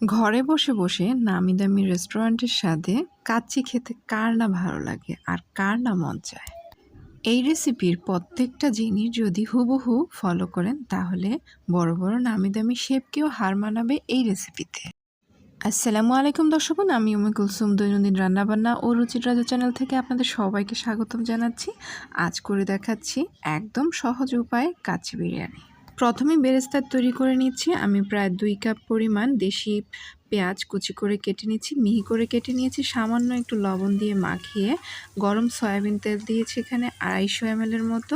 ঘরে বসে বসে নামি দামি রেস্টুরেন্টের স্বাদে কাচ্চি খেতে কার না ভালো লাগে আর কার না মন চায়? এই রেসিপির প্রত্যেকটা জিনিস যদি হুবহু ফলো করেন, তাহলে বড় বড় নামি দামি শেফকেও হার মানাবে এই রেসিপিতে। আসসালামু আলাইকুম দর্শকগণ, আমি উমি কুলসুম, দৈনন্দিন রান্নাবান্না ও রুচির রাজা চ্যানেল থেকে আপনাদের সবাইকে স্বাগতম জানাচ্ছি। আজ করে দেখাচ্ছি একদম সহজ উপায়ে কাচ্চি বিরিয়ানি। প্রথমে বেরেস্তার তৈরি করে নিচ্ছি। আমি প্রায় দুই কাপ পরিমাণ দেশি পেঁয়াজ কুচি করে কেটে নিচ্ছি, মিহি করে কেটে নিয়েছি। সামান্য একটু লবণ দিয়ে মাখিয়ে গরম সয়াবিন তেল দিয়েছি এখানে আড়াইশো এমএলের মতো।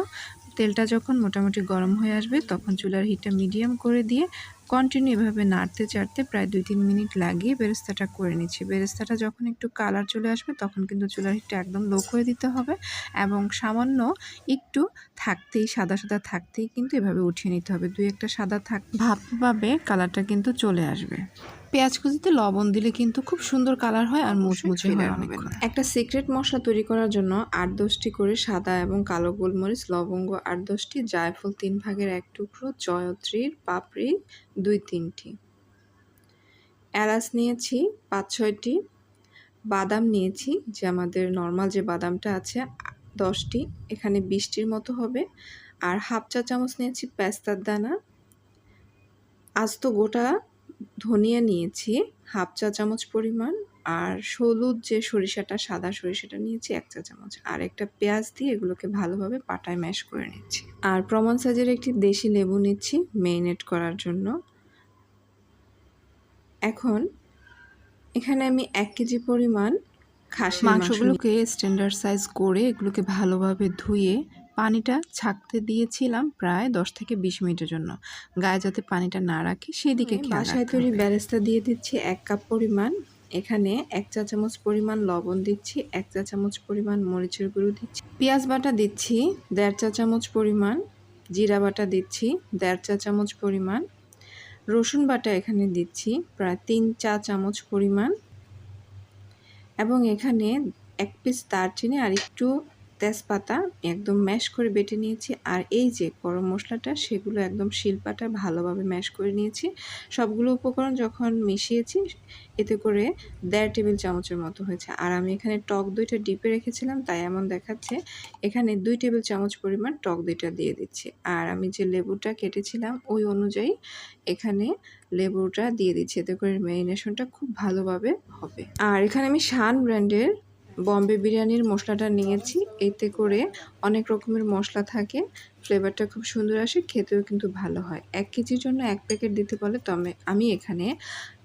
তেলটা যখন মোটামুটি গরম হয়ে আসবে, তখন চুলার হিটটা মিডিয়াম করে দিয়ে কন্টিনিউ এভাবে নাড়তে চাড়তে প্রায় দুই তিন মিনিট লাগিয়ে বেরেস্তাটা করে নিচ্ছি। বেরেস্তাটা যখন একটু কালার চলে আসবে, তখন কিন্তু চুলার হিটটা একদম লো করে দিতে হবে এবং সামান্য একটু থাকতেই, সাদা সাদা থাকতেই কিন্তু এভাবে উঠিয়ে নিতে হবে। দুই একটা সাদা থাক, ভাব পাবে কালারটা কিন্তু চলে আসবে। পেঁয়াজ কুচিতে লবণ দিলে কিন্তু খুব সুন্দর কালার হয় আর মুচমুচে হয় অনেকক্ষণ। একটা সিক্রেট মশলা তৈরি করার জন্য আট দশটি করে সাদা এবং কালো গোলমরিচ লবঙ্গ আট দশটি জায়ফল তিন ভাগের এক টুকরো জয়ত্রীর পাপড়ি দুই তিনটি। এলাচ নিয়েছি পাঁচ ছয়টি। বাদাম নিয়েছি যে আমাদের নর্মাল যে বাদামটা আছে দশটি। এখানে বিশটির মতো হবে। আর হাফ চা চামচ নিয়েছি পেস্তার দানা। আস্ত গোটা ধনিয়া নিয়েছি হাফ চা চামচ পরিমাণ আর হলুদ যে সরিষাটা সাদা সরিষাটা নিয়েছি এক চা চামচ। আর একটা পেঁয়াজ দিয়ে এগুলোকে ভালোভাবে পাটায় ম্যাশ করে নিচ্ছি। আর প্রমাণ সাইজের একটি দেশি লেবু নিচ্ছি মেরিনেট করার জন্য। এখন এখানে আমি এক কেজি পরিমাণ খাসি মাংসগুলোকে স্ট্যান্ডার্ড সাইজ করে এগুলোকে ভালোভাবে ধুয়ে পানিটা ছাকতে দিয়েছিলাম প্রায় দশ থেকে বিশ মিনিটের জন্য। গায়ে যাতে পানিটা না রাখি সেই দিকে বাসায় তৈরি ব্যারেস্তা দিয়ে দিচ্ছি এক কাপ পরিমাণ। এখানে এক চা চামচ পরিমাণ লবণ দিচ্ছি এক চা চামচ পরিমাণ মরিচের গুঁড়ো দিচ্ছি পেঁয়াজ বাটা দিচ্ছি দেড় চা চামচ পরিমাণ জিরা বাটা দিচ্ছি দেড় চা চামচ পরিমাণ রসুন বাটা এখানে দিচ্ছি প্রায় তিন চা চামচ পরিমাণ। এবং এখানে এক পিস দারচিনি আর একটু তেজপাতা একদম ম্যাশ করে বেটে নিয়েছি। আর এই যে গরম মশলাটা, সেগুলো একদম শিল্পাটা ভালোভাবে ম্যাশ করে নিয়েছি। সবগুলো উপকরণ যখন মিশিয়েছি, এতে করে দেড় টেবিল চামচের মতো হয়েছে। আর আমি এখানে টক দইটা ডিপে রেখেছিলাম, তাই এমন দেখাচ্ছে, এখানে দুই টেবিল চামচ পরিমাণ টক দইটা দিয়ে দিচ্ছি। আর আমি যে লেবুটা কেটেছিলাম, ওই অনুযায়ী এখানে লেবুটা দিয়ে দিচ্ছি, এতে করে ম্যারিনেশনটা খুব ভালোভাবে হবে। আর এখানে আমি শান ব্র্যান্ডের বম্বে বিরিয়ানির মশলাটা নিয়েছি। এতে করে অনেক রকমের মশলা থাকে, ফ্লেভারটা খুব সুন্দর আসে, খেতেও কিন্তু ভালো হয়। এক কেজির জন্য এক প্যাকেট দিতে বলে তবে আমি এখানে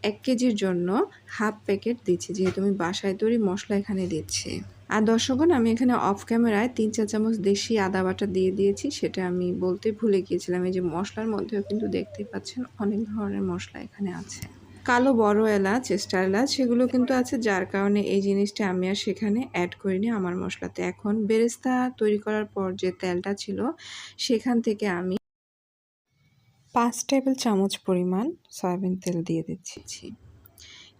এক কেজির জন্য হাফ প্যাকেট দিচ্ছি, যেহেতু আমি বাসায় তৈরি মশলা এখানে দিচ্ছি। আর দর্শকগণ, আমি এখানে অফ ক্যামেরায় তিন চা চামচ দেশি আদা বাটা দিয়ে দিয়েছি, সেটা আমি বলতে ভুলে গিয়েছিলাম। এই যে মশলার মধ্যেও কিন্তু দেখতে পাচ্ছেন, অনেক ধরনের মশলা এখানে আছে। কালো বড় এলাচ, স্টার এলাচ, সেগুলো কিন্তু আছে, যার কারণে এই জিনিসটা আমি আর সেখানে অ্যাড করিনি আমার মশলাতে। এখন বেরেস্তা তৈরি করার পর যে তেলটা ছিল, সেখান থেকে আমি পাঁচ টেবিল চামচ পরিমাণ সয়াবিন তেল দিয়ে দিচ্ছি।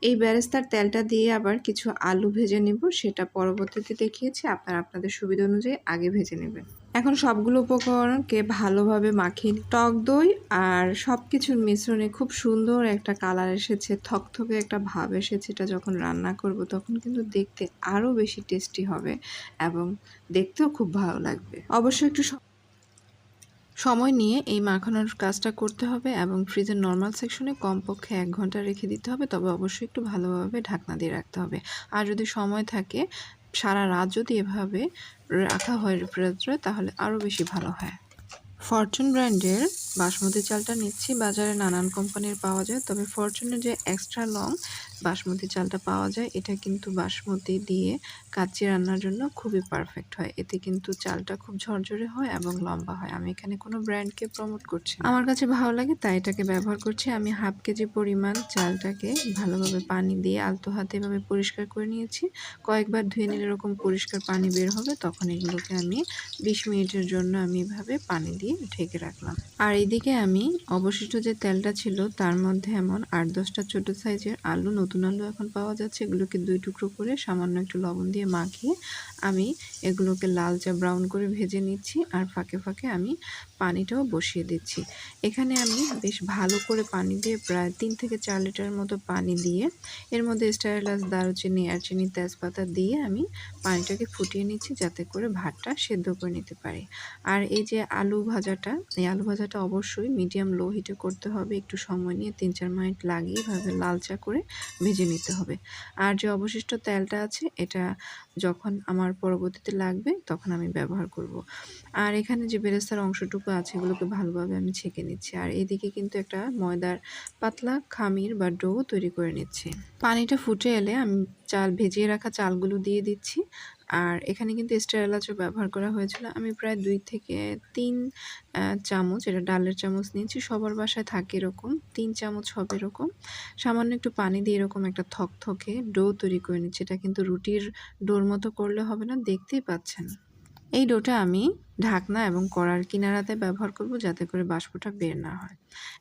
এই ব্যারেস্তার তেলটা দিয়ে আবার কিছু আলু ভেজে নেব, সেটা পরবর্তীতে দেখিয়েছি, আপনারা আপনাদের সুবিধা অনুযায়ী আগে ভেজে নেবেন। এখন সবগুলো উপকরণকে ভালোভাবে মাখিয়ে টক দই আর সব কিছুর মিশ্রণে খুব সুন্দর একটা কালার এসেছে, থকথকে একটা ভাব এসেছে এটা যখন রান্না করব তখন কিন্তু দেখতে আরও বেশি টেস্টি হবে এবং দেখতেও খুব ভালো লাগবে। অবশ্যই একটু সময় নিয়ে এই মাখানোর কাজটা করতে হবে এবং ফ্রিজের নর্মাল সেকশনে কমপক্ষে এক ঘণ্টা রেখে দিতে হবে, তবে অবশ্যই একটু ভালোভাবে ঢাকনা দিয়ে রাখতে হবে। আর যদি সময় থাকে, সারা রাত যদি এভাবে রাখা হয় রেফ্রিজারেটরে তাহলে আরও বেশি ভালো হয়। ফরচুন ব্র্যান্ডের বাসমতি চালটা নিচ্ছি। বাজারে নানান কোম্পানির পাওয়া যায়। তবে ফরচুনের যে এক্সট্রা লং বাসমতি চালটা পাওয়া যায়। এটা কিন্তু বাসমতি দিয়ে কাচ্চি রান্নার জন্য খুবই পারফেক্ট হয়। এতে কিন্তু চালটা খুব ঝরঝরে হয় এবং লম্বা হয়। আমি এখানে কোনো ব্র্যান্ডকে প্রমোট করছি আমার কাছে ভালো লাগে, তাই এটাকে ব্যবহার করছি। আমি হাফ কেজি পরিমাণ চালটাকে ভালোভাবে পানি দিয়ে আলতো হাতে এভাবে পরিষ্কার করে নিয়েছি। কয়েকবার ধুয়ে নিলে এরকম পরিষ্কার পানি বের হবে, তখন এগুলোকে আমি বিশ মিনিটের জন্য আমি এভাবে পানি দিয়ে ঢেকে রাখলাম। আর এইদিকে আমি অবশিষ্ট যে তেলটা ছিল, তার মধ্যে এমন আট দশটা ছোটো সাইজের আলু নতুন আলু এখন পাওয়া যাচ্ছে, এগুলোকে দুই টুকরো করে সামান্য একটু লবণ দিয়ে মাখিয়ে আমি এগুলোকে লালচা ব্রাউন করে ভেজে নিচ্ছি আর ফাঁকে ফাঁকে আমি পানিটাও বসিয়ে দিচ্ছি। এখানে আমি বেশ ভালো করে পানি দিয়ে প্রায় তিন থেকে চার লিটার মতো পানি দিয়ে এর মধ্যে স্টাইলাস দারুচিনি চিনি তেজপাতা দিয়ে আমি পানিটাকে ফুটিয়ে নিচ্ছি যাতে করে ভাতটা সেদ্ধ করে নিতে পারি। আর এই যে আলু ভাজাটা, এই আলু ভাজাটা অবশ্যই মিডিয়াম লো হিটে করতে হবে, একটু সময় নিয়ে তিন চার মিনিট লাগিয়ে এভাবে লালচা করে ভেজে নিতে হবে। আর যে অবশিষ্ট তেলটা আছে, এটা যখন আমার পরবর্তীতে লাগবে, তখন আমি ব্যবহার করব। আর এখানে যে বেরেস্তার অংশটুকু আছে, এগুলোকে ভালোভাবে আমি ছেঁকে নিচ্ছি। আর এদিকে কিন্তু একটা ময়দার পাতলা খামির বা ডো তৈরি করে নিচ্ছি। পানিটা ফুটে এলে আমি চাল, ভেজিয়ে রাখা চালগুলো দিয়ে দিচ্ছি। আর এখানে কিন্তু স্টার এলাচও ব্যবহার করা হয়েছিল। আমি প্রায় দুই থেকে তিন চামচ, এটা ডালের চামচ নিয়েছি। সবার বাসায় থাকে এরকম। তিন চামচ হবে এরকম। সামান্য একটু পানি দিয়ে এরকম একটা থকথকে ডো তৈরি করে নিচ্ছি। এটা কিন্তু রুটির ডোর মতো করলে হবে না। দেখতেই পাচ্ছেন। এই ডোটা আমি ঢাকনা এবং কড়ার কিনারাতে ব্যবহার করব যাতে করে বাষ্পটা বের না হয়।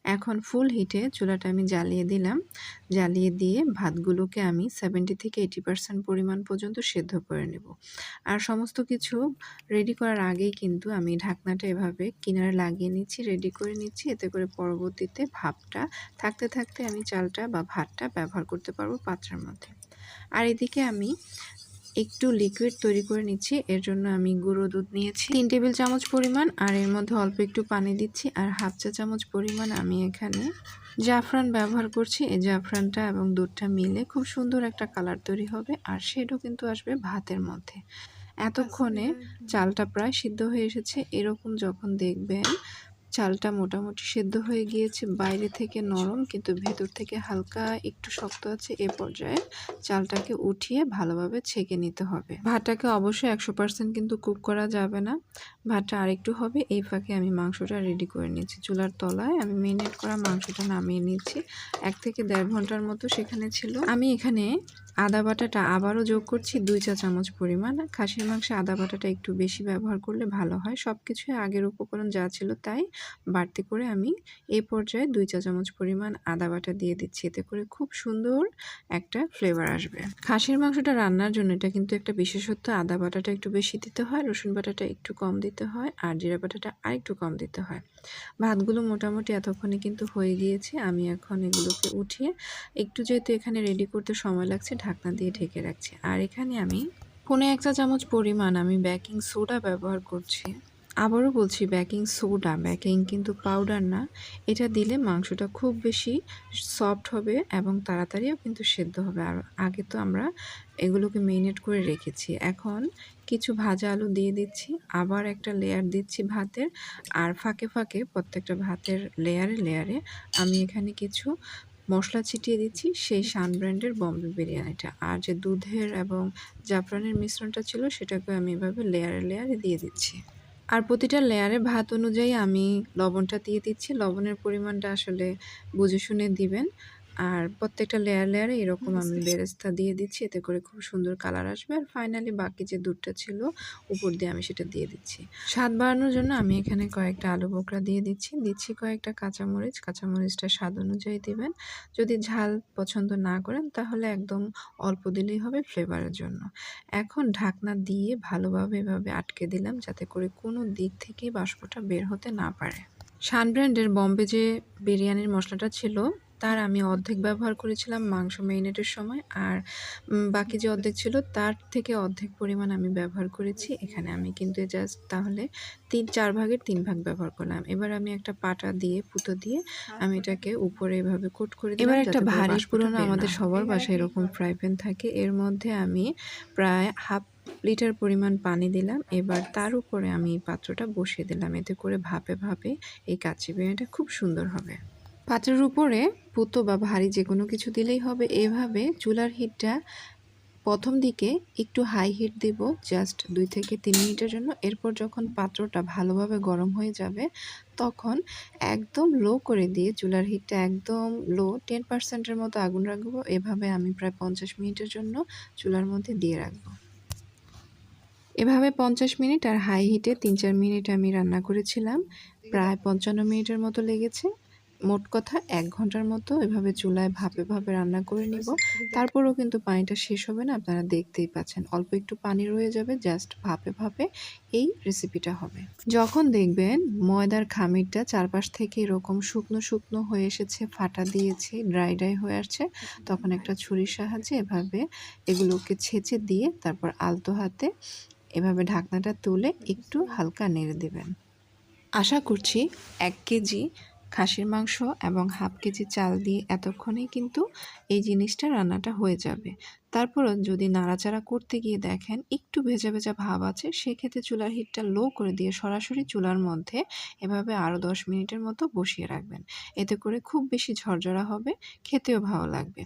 এখন ফুল হিটে চুলাটা আমি জ্বালিয়ে দিলাম। জ্বালিয়ে দিয়ে ভাতগুলোকে আমি সেভেন্টি থেকে এইটি পার্সেন্ট পরিমাণ পর্যন্ত সেদ্ধ করে নেব। আর সমস্ত কিছু রেডি করার আগেই কিন্তু আমি ঢাকনাটা এভাবে কিনারে লাগিয়ে নিচ্ছি রেডি করে নিচ্ছি। এতে করে পরবর্তীতে ভাপটা, থাকতে থাকতে আমি চালটা বা ভাতটা ব্যবহার করতে পারব পাত্রের মধ্যে। আর এদিকে আমি একটু লিকুইড তৈরি করে নিচ্ছি। এর জন্য আমি গুঁড়ো দুধ নিয়েছি। তিন টেবিল চামচ পরিমাণ আর এর মধ্যে অল্প একটু পানি দিচ্ছি আর হাফ চা চামচ পরিমাণ আমি এখানে জাফরান ব্যবহার করছি। এই জাফরানটা এবং দুধটা মিলে খুব সুন্দর একটা কালার তৈরি হবে আর সেটাও কিন্তু আসবে ভাতের মধ্যে। এতক্ষণে চালটা প্রায় সিদ্ধ হয়ে এসেছে। এরকম যখন দেখবেন চালটা মোটামুটি সেদ্ধ হয়ে গিয়েছে, বাইরে থেকে নরম কিন্তু ভেতর থেকে হালকা একটু শক্ত আছে এ পর্যায়ে চালটাকে উঠিয়ে ভালোভাবে ছেঁকে নিতে হবে। ভাতটাকে অবশ্যই একশো পার্সেন্ট কিন্তু কুক করা যাবে না। ভাতটা আরেকটু হবে, এই ফাঁকে আমি মাংসটা রেডি করে নিচ্ছি চুলার তলায় আমি মেরিনেট করা মাংসটা নামিয়ে নিচ্ছি এক থেকে দেড় ঘণ্টার মতো সেখানে ছিল। আমি এখানে আদা বাটাটা আবারও যোগ করছি দুই চা চামচ পরিমাণ। খাসির মাংসে আদা বাটাটা একটু বেশি ব্যবহার করলে ভালো হয়। সব কিছুই আগের উপকরণ যা ছিল তাই বাড়তি করে আমি এই পর্যায়ে দুই চা চামচ পরিমাণ আদা বাটা দিয়ে দিচ্ছি। এতে করে খুব সুন্দর একটা ফ্লেভার আসবে। খাসির মাংসটা রান্নার জন্য এটা কিন্তু একটা বিশেষত্ব। আদা বাটাটা একটু বেশি দিতে হয়, রসুন বাটাটা একটু কম দিতে হয় আর জিরা বাটাটা আরেকটু কম দিতে হয়। ভাতগুলো মোটামুটি এতক্ষণে কিন্তু হয়ে গিয়েছে। আমি এখন এগুলোকে উঠিয়ে একটু যেহেতু এখানে রেডি করতে সময় লাগছে ঢাকনা দিয়ে ঢেকে রাখছি। আর এখানে আমি পনে এক চা চামচ পরিমাণ আমি বেকিং সোডা ব্যবহার করছি। আবারও বলছি বেকিং সোডা বেকিং কিন্তু পাউডার না। এটা দিলে মাংসটা খুব বেশি সফট হবে এবং তাড়াতাড়িও কিন্তু সেদ্ধ হবে। আর আগে তো আমরা এগুলোকে মেরিনেট করে রেখেছি। এখন কিছু ভাজা আলু দিয়ে দিচ্ছি, আবার একটা লেয়ার দিচ্ছি ভাতের। আর ফাঁকে ফাঁকে প্রত্যেকটা ভাতের লেয়ারে লেয়ারে আমি এখানে কিছু মশলা ছিটিয়ে দিচ্ছি সেই সান ব্র্যান্ডের বম্বে বিরিয়ানিটা। আর যে দুধের এবং জাফরানের মিশ্রণটা ছিল সেটাকে আমি এভাবে লেয়ারে লেয়ারে দিয়ে দিচ্ছি। আর প্রতিটা লেয়ারে ভাত অনুযায়ী আমি লবণটা দিয়ে দিচ্ছি। লবণের পরিমাণটা আসলে বুঝে শুনে দিবেন। আর প্রত্যেকটা লেয়ার লেয়ারে এরকম আমি বেরেস্তা দিয়ে দিচ্ছি এতে করে খুব সুন্দর কালার আসবে। আর ফাইনালি বাকি যে দুধটা ছিল উপর দিয়ে আমি সেটা দিয়ে দিচ্ছি। স্বাদ বাড়ানোর জন্য আমি এখানে কয়েকটা আলু বোকরা দিয়ে দিচ্ছি। দিচ্ছি কয়েকটা কাঁচামরিচ। কাঁচামরিচটা স্বাদ অনুযায়ী দেবেন। যদি ঝাল পছন্দ না করেন তাহলে একদম অল্প দিলেই হবে ফ্লেভারের জন্য। এখন ঢাকনা দিয়ে ভালোভাবে এভাবে আটকে দিলাম যাতে করে কোনো দিক থেকে বাষ্পটা বের হতে না পারে। শান ব্র্যান্ডের বম্বে যে বিরিয়ানির মশলাটা ছিল তার আমি অর্ধেক ব্যবহার করেছিলাম মাংস মেরিনেটের সময় আর বাকি যে অর্ধেক ছিল তার থেকে অর্ধেক পরিমাণ আমি ব্যবহার করেছি। এখানে আমি কিন্তু জাস্ট তাহলে তিন চার ভাগের তিন ভাগ ব্যবহার করলাম। এবার আমি একটা পাটা দিয়ে পুতো দিয়ে আমি এটাকে উপরে এভাবে কোট করে এবার একটা ভারী পুরনো আমাদের সবার বাসায় এরকম ফ্রাই প্যান থাকে। এর মধ্যে আমি প্রায় হাফ লিটার পরিমাণ পানি দিলাম। এবার তার উপরে আমি পাত্রটা বসিয়ে দিলাম। এতে করে ভাপে ভাপে এই কাচ্চি বিরিয়ানিটা খুব সুন্দর হবে। পাত্রের উপরে পুতো বা ভারী যে কোনো কিছু দিলেই হবে। এভাবে চুলার হিটটা প্রথম দিকে একটু হাই হিট দিব জাস্ট দুই থেকে তিন মিনিটের জন্য। এরপর যখন পাত্রটা ভালোভাবে গরম হয়ে যাবে, তখন একদম লো করে দিয়ে চুলার হিটটা একদম লো টেন পার্সেন্টের মতো আগুন রাখব। এভাবে আমি প্রায় পঞ্চাশ মিনিটের জন্য চুলার মধ্যে দিয়ে রাখব। এভাবে পঞ্চাশ মিনিট আর হাই হিটে তিন চার মিনিট আমি রান্না করেছিলাম। প্রায় পঞ্চান্ন মিনিটের মতো লেগেছে। মোট কথা এক ঘণ্টার মতো এভাবে চুলায় ভাপে ভাপে রান্না করে নিব। তারপরেও কিন্তু পানিটা শেষ হবে না, আপনারা দেখতেই পাচ্ছেন। অল্প একটু পানি রয়ে যাবে, জাস্ট ভাপে ভাপে এই রেসিপিটা হবে। যখন দেখবেন ময়দার খামিরটা চারপাশ থেকে এরকম শুকনো শুকনো হয়ে এসেছে, ফাটা দিয়েছে ড্রাই ড্রাই হয়ে আসছে, তখন একটা ছুরির সাহায্যে এভাবে এগুলোকে ছেঁচে দিয়ে তারপর আলতো হাতে এভাবে ঢাকনাটা তুলে একটু হালকা নেড়ে দেবেন। আশা করছি এক কেজি খাসির মাংস এবং হাফ কেজি চাল দিয়ে এতক্ষণেই কিন্তু এই জিনিসটা রান্নাটা হয়ে যাবে। তারপরও যদি নাড়াচাড়া করতে গিয়ে দেখেন একটু ভেজা ভেজা ভাব আছে, সেক্ষেত্রে চুলার হিটটা লো করে দিয়ে সরাসরি চুলার মধ্যে এভাবে আরও দশ মিনিটের মতো বসিয়ে রাখবেন। এতে করে খুব বেশি ঝরঝরা হবে, খেতেও ভালো লাগবে।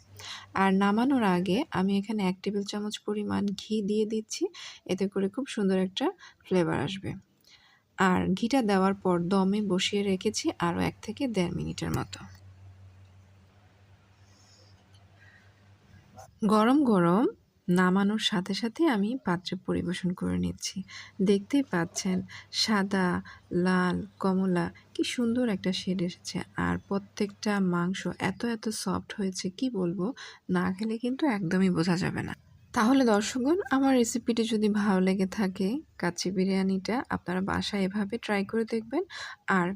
আর নামানোর আগে আমি এখানে এক টেবিল চামচ পরিমাণ ঘি দিয়ে দিচ্ছি, এতে করে খুব সুন্দর একটা ফ্লেভার আসবে। আর ঘিটা দেওয়ার পর দমে বসিয়ে রেখেছি আরও এক থেকে দেড় মিনিটের মতো। গরম গরম নামানোর সাথে সাথে আমি পাত্রে পরিবেশন করে নিচ্ছি। দেখতেই পাচ্ছেন, সাদা, লাল, কমলা, কি সুন্দর একটা শেড এসেছে। আর প্রত্যেকটা মাংস এত এত সফট হয়েছে, কি বলব? না খেলে কিন্তু একদমই বোঝা যাবে না। তাহলে দর্শকগণ, আমার রেসিপিটি যদি ভালো লেগে থাকে, কাচ্চি বিরিয়ানিটা আপনারা বাসায় এভাবে ট্রাই করে দেখবেন। আর